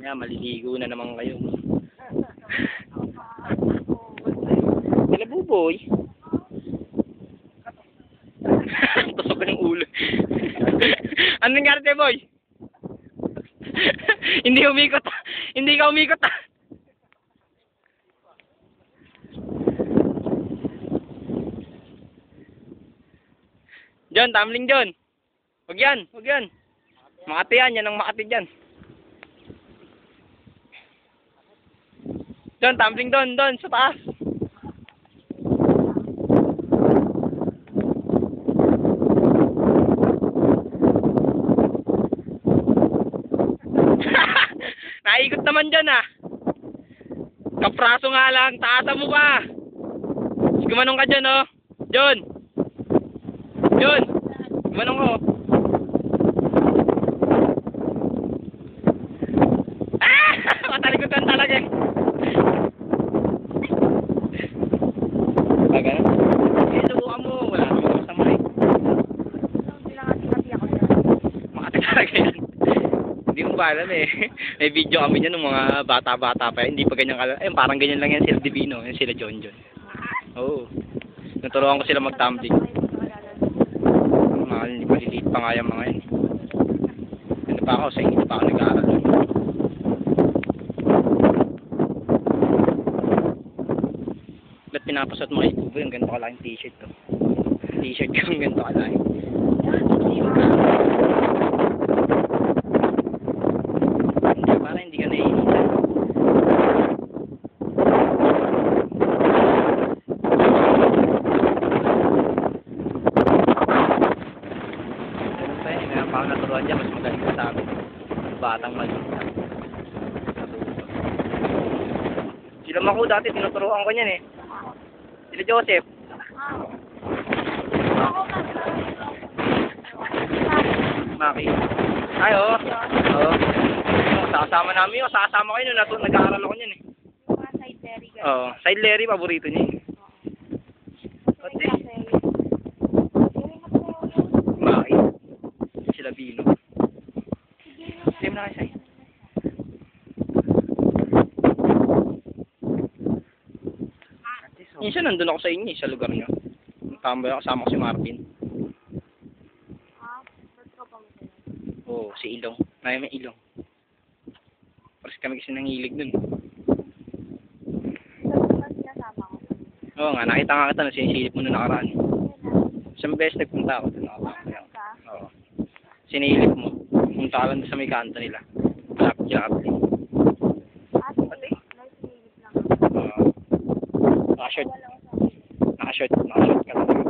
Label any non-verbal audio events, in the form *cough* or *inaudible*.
Mamaya maliligo na naman kayo. *laughs* Kala buboy. *laughs* Tusok ng ulo. *laughs* Anong nangyari sa'yo, boy? Hindi umikot. Hindi ka umikot. John, tumbling John. Huwag yan, huwag yan. Makati yan, yan ang makati dyan. John, tumbling doon, doon, sa taas. *laughs* Naikot naman dyan ah. Kapraso nga lang, taasa mo ka. Gumanong ka dyan oh. John. John. Gumanong ko. Ah! *laughs* Matalikutan talaga eh. Ah, ganun? Eh, subukan mo. Wala naman masama eh. Makati talaga yan. Hindi mo ba alam eh. May video kami niyan ng mga bata-bata pa. Hindi pa ganyan kala. Eh, parang ganyan lang yan sila Divino. Yan sila John John. Oo. Naturuan ko sila mag-tumbling. Mga maliliit pa nga yung mga yun. Ano pa ako, sa inyo pa ako nag-aaral. Pinapasot mo kay Kubo yung ganito kalaking t-shirt to? T-shirt ko yung ganito kalaking. Hindi, para hindi ka naiinitan. Ganun pa yun, kaya pa ako naturuan dyan, mas magaling sa amin. Batang maliit na. Sila Maku dati, tinuturuan ko niyan eh. Sila Joseph. Maki. Ay, oo. Oo. Oh, sasama namin yun. Sasama kayo nung nag-aaral ako niyan eh. Oo. Side Larry, paborito niya eh. Pati. Maki. Sila Bino. Same na kayo sa'yo. Minsan nandun ako sa inyo eh, sa lugar niyo. Tambay ako, kasama ko si Marvin. Oo, si Ilong. May may Ilong. Pares kami kasi nangilig dun. Oo nga, nakita nga kita na sinisilip mo na nakaraan. Isang beses nagpunta ako dun. Ako. Oo. Sinilip mo. Punta ka lang sa may kanto nila. Malapit Naka-short. Naka-short. Naka-short ka lang.